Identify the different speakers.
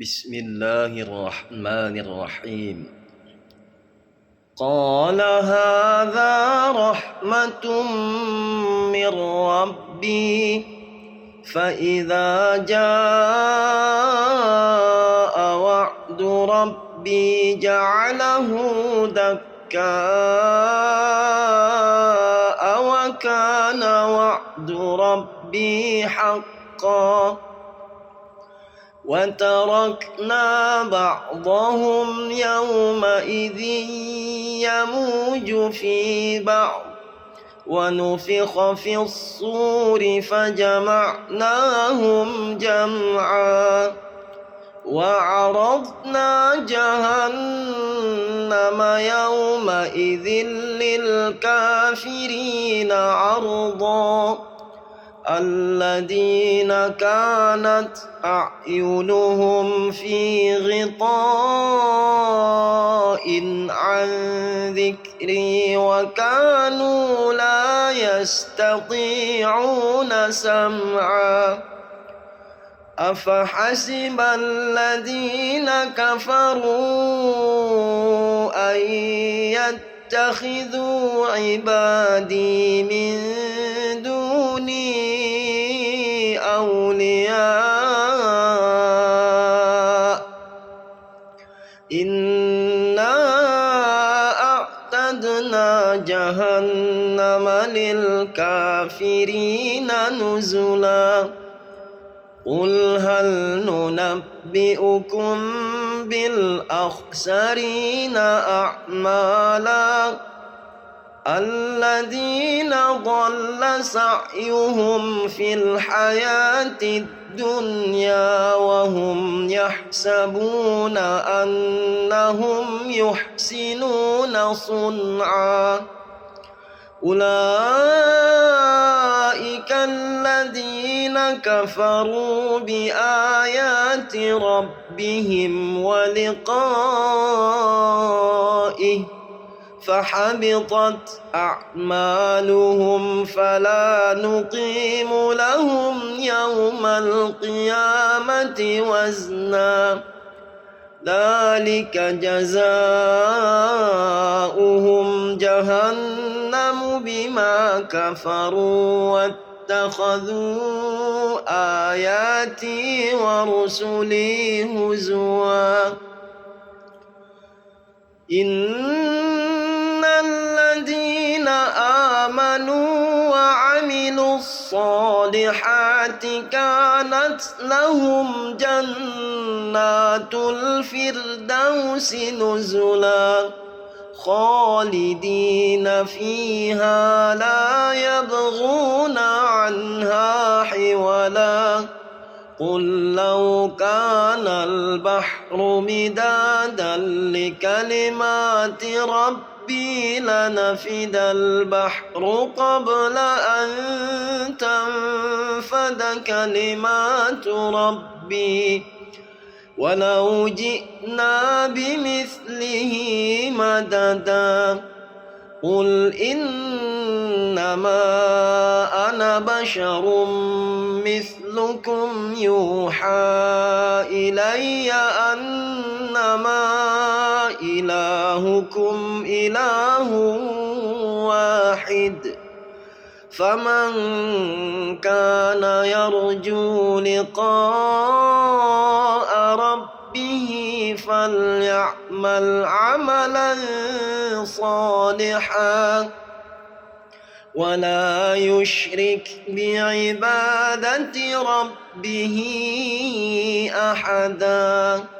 Speaker 1: بسم الله الرحمن الرحيم. قال هذا رحمة من ربي فإذا جاء وعد ربي جعله دكاء وكان وعد ربي حقا. وتركنا بعضهم يومئذ يموج في بعض. ونفخ في الصور فجمعناهم جمعا. وعرضنا جهنم يومئذ للكافرين عرضا. الذين كانت أعينهم في غطاء عن ذكري وكانوا لا يستطيعون سمعا. أفحسب الذين كفروا أن يتخذوا عبادي من دوني جهنم للكافرين نزلا. قل هل ننبئكم بالأخسرين أعمالا؟ الذين ضل سعيهم في الحياة الدنيا وهم يحسبون أنهم يحسنون صنعا. أولئك الذين كفروا بآيات ربهم ولقائه فحبطت أعمالهم فلا نقيم لهم يوم القيامة وزنا. ذلك جزاؤهم جهنم بما كفروا واتخذوا آياتي ورسلي هزوا. الصالحات كانت لهم جنات الفردوس نزلا خالدين فيها لا يبغون عنها حولا قل لو كان البحر مدادا لكلمات ربي ربي لنفد البحر قبل أن تنفد كلمات ربي. ولو جئنا بمثله مددا قل إنما أنا بشر مثلكم يوحى إلي أنما إلهكم إله واحد فمن كان يرجو لقاء ربه فليعمل عملا صالحا ولا يشرك بعبادة ربه أحداً